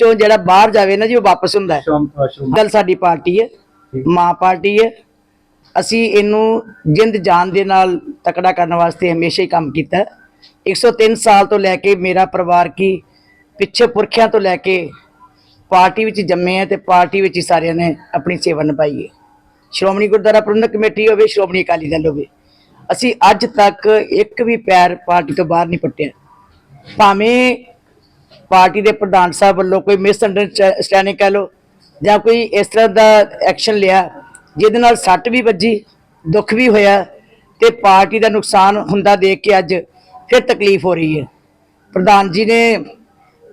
ਵਿੱਚੋਂ ਜਿਹੜਾ ਬਾਹਰ ਜਾਵੇ ਨਾ ਜੀ ਉਹ ਵਾਪਸ ਹੁੰਦਾ ਹੈ। ਗੱਲ ਸਾਡੀ ਪਾਰਟੀ ਹੈ ਮਾਂ ਪਾਰਟੀ ਹੈ। ਅਸੀਂ ਇਹਨੂੰ ਜਿੰਦ ਜਾਨ ਦੇ ਨਾਲ ਤਕੜਾ ਕਰਨ ਵਾਸਤੇ ਹਮੇਸ਼ਾ ਹੀ ਕੰਮ ਕੀਤਾ ਹੈ। 103 ਸਾਲ ਤੋਂ ਲੈ ਕੇ ਮੇਰਾ ਪਰਿਵਾਰ ਕੀ ਪਿੱਛੇ ਪੁਰਖਿਆਂ ਤੋਂ ਲੈ ਕੇ ਪਾਰਟੀ ਵਿੱਚ ਜੰਮੇ ਆ ਤੇ ਪਾਰਟੀ ਵਿੱਚ ਹੀ ਸਾਰਿਆਂ ਨੇ ਆਪਣੀ ਸੇਵਾ ਨਿਭਾਈ ਹੈ। ਸ਼੍ਰੋਮਣੀ ਗੁਰਦੁਆਰਾ ਪ੍ਰਬੰਧਕ ਕਮੇਟੀ ਹੋਵੇ ਸ਼੍ਰੋਮਣੀ ਅਕਾਲੀ ਦਲ ਹੋਵੇ ਅਸੀਂ ਅੱਜ ਤੱਕ ਇੱਕ ਵੀ ਪੈਰ ਪਾਰਟੀ ਤੋਂ ਬਾਹਰ ਨਹੀਂ ਪੱਟਿਆ। ਭਾਵੇਂ ਪਾਰਟੀ ਦੇ ਪ੍ਰਧਾਨ ਸਾਹਿਬ ਵੱਲੋਂ ਕੋਈ ਮਿਸ ਅੰਡਰਸਟੈਂਡਿੰਗ ਕਹਿ ਲਓ ਜਾਂ ਕੋਈ ਇਸ ਤਰ੍ਹਾਂ ਦਾ ਐਕਸ਼ਨ ਲਿਆ, ਜਿਹਦੇ ਨਾਲ ਸੱਟ ਵੀ ਵੱਜੀ, ਦੁੱਖ ਵੀ ਹੋਇਆ ਤੇ ਪਾਰਟੀ ਦਾ ਨੁਕਸਾਨ ਹੁੰਦਾ ਦੇਖ ਕੇ ਅੱਜ ਫਿਰ ਤਕਲੀਫ ਹੋ ਰਹੀ ਹੈ। ਪ੍ਰਧਾਨ ਜੀ ਨੇ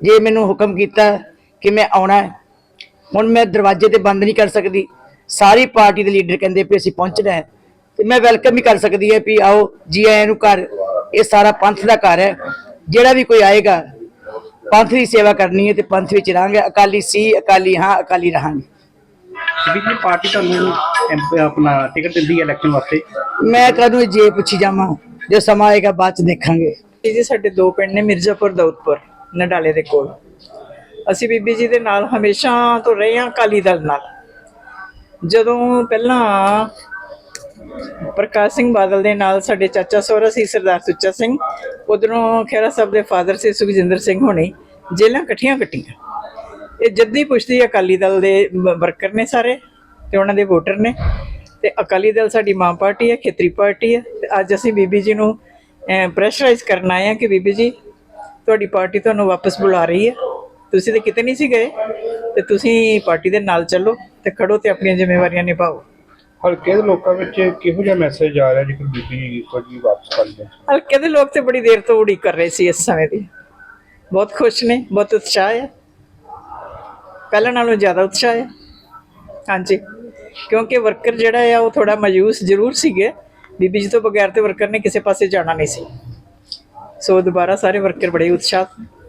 ਜੇ ਮੈਨੂੰ ਹੁਕਮ ਕੀਤਾ ਕਿ ਮੈਂ ਆਉਣਾ ਹੁਣ ਮੈਂ ਦਰਵਾਜ਼ੇ ਤੇ ਬੰਦ ਨਹੀਂ ਕਰ ਸਕਦੀ, ਸਾਰੀ ਪਾਰਟੀ ਦੇ ਲੀਡਰ ਕਹਿੰਦੇ ਵੀ ਅਸੀਂ ਪਹੁੰਚਣਾ ਹੈ, ਤੇ ਮੈਂ ਵੈਲਕਮ ਹੀ ਕਰ ਸਕਦੀ ਹੈ ਵੀ ਆਓ, ਜੀ ਆਇਆਂ ਨੂੰ ਘਰ, ਇਹ ਸਾਰਾ ਪੰਥ ਦਾ ਘਰ ਹੈ, ਜਿਹੜਾ ਵੀ ਕੋਈ ਆਏਗਾ ਪੰਥ ਦੀ ਸੇਵਾ ਕਰਨੀ ਹੈ ਤੇ ਪੰਥ ਵਿੱਚ ਰਹਾਂਗੇ। ਅਕਾਲੀ ਸੀ ਅਕਾਲੀ ਹਾਂ ਅਕਾਲੀ ਰਹਾਂਗੇ। ਵੀ ਜੀ ਪਾਰਟੀ ਤੁਹਾਨੂੰ ਐਮ- ਆਪਣਾ ਟਿਕਟ ਦਿੰਦੀ ਹੈ ਇਲੈਕਸ਼ਨ ਵਾਸਤੇ? ਮੈਂ ਕਦੋਂ ਜੇ ਪੁੱਛੀ ਜਾਵਾਂ ਜੋ ਸਮਾਂ ਆਏਗਾ ਬਾਅਦ ਚ ਦੇਖਾਂਗੇ। ਇਹ ਜੀ ਸਾਡੇ ਦੋ ਪਿੰਡ ਨੇ ਮਿਰਜ਼ਾਪੁਰ ਦੌਦਪੁਰ ਨਡਾਲੇ ਦੇ ਕੋਲ। ਅਸੀਂ ਬੀਬੀ ਜੀ ਦੇ ਨਾਲ ਹਮੇਸ਼ਾ ਤੋਂ ਰਹੇ ਹਾਂ ਅਕਾਲੀ ਦਲ ਨਾਲ। ਜਦੋਂ ਪਹਿਲਾਂ ਪ੍ਰਕਾਸ਼ ਸਿੰਘ ਬਾਦਲ ਦੇ ਨਾਲ ਸਾਡੇ ਚਾਚਾ ਸਹੁਰਾ ਸੀ, ਸਰਦਾਰ ਸੁੱਚਾ ਸਿੰਘ। ਉਧਰੋਂ ਖੇਰਾ ਸਾਹਿਬ ਦੇ ਫਾਦਰ ਸੀ, ਸੁਖਜਿੰਦਰ ਸਿੰਘ ਹੋਣੀ। ਜੇਲਾਂ ਇਕੱਠੀਆਂ ਕੱਟੀਆਂ। ਇਹ ਜੱਦੀ ਪੁਸ਼ਤੀ ਅਕਾਲੀ ਦਲ ਦੇ ਵਰਕਰ ਨੇ ਸਾਰੇ ਤੇ ਉਹਨਾਂ ਦੇ ਵੋਟਰ ਨੇ। ਤੇ ਅਕਾਲੀ ਦਲ ਸਾਡੀ ਮਾਂ ਪਾਰਟੀ ਹੈ, ਖੇਤਰੀ ਪਾਰਟੀ ਹੈ। ਤੇ ਅੱਜ ਅਸੀਂ ਬੀਬੀ ਜੀ ਨੂੰ ਪ੍ਰੈਸ਼ਰਾਈਜ਼ ਕਰਨ ਆਏ ਹਾਂ ਕਿ ਬੀਬੀ ਜੀ, ਤੁਹਾਡੀ ਪਾਰਟੀ ਤੁਹਾਨੂੰ ਵਾਪਸ ਬੁਲਾ ਰਹੀ ਹੈ। ਤੁਸੀਂ ਤੇ ਕਿਤੇ ਨਹੀਂ ਸੀ ਗਏ। ਤੇ ਤੁਸੀਂ ਪਾਰਟੀ ਦੇ ਨਾਲ ਚੱਲੋ ਤੇ ਖੜੋ ਤੇ ਆਪਣੀਆਂ ਜ਼ਿੰਮੇਵਾਰੀਆਂ ਨਿਭਾਓ। ਹਲਕੇ ਦੇ ਲੋਕਾਂ ਵਿੱਚ ਕਿਹੋ ਜਿਹਾ ਮੈਸੇਜ ਆ ਰਿਹਾ ਜੇਕਰ ਬੀਬੀ ਕੁਝ ਵੀ ਵਾਪਸ ਕਰ ਜਾਏ ਹਲਕੇ ਦੇ ਲੋਕ ਤੇ ਬੜੀ ਦੇਰ ਤੋਂ ਉਡੀਕ ਕਰ ਰਹੇ ਸੀ ਇਸ ਸਮੇਂ ਦੀ। ਬਹੁਤ ਖੁਸ਼ ਨੇ, ਬਹੁਤ ਉਤਸ਼ਾਹ ਹੈ। ਪਹਿਲਾਂ ਨਾਲੋਂ ਜ਼ਿਆਦਾ ਉਤਸ਼ਾਹ ਹੈ। ਹਾਂਜੀ, ਕਿਉਂਕਿ ਵਰਕਰ ਜਿਹੜਾ ਆ, ਉਹ ਥੋੜਾ ਮਾਯੂਸ ਜ਼ਰੂਰ ਸੀਗੇ। ਬੀਬੀ ਜੀ ਤੋਂ ਬਗੈਰ ਤੇ ਵਰਕਰ ਨੇ ਕਿਸੇ ਪਾਸੇ ਜਾਣਾ ਨਹੀਂ ਸੀ। ਸੋ ਦੁਬਾਰਾ ਸਾਰੇ ਵਰਕਰ ਬੜੇ ਉਤਸ਼ਾਹ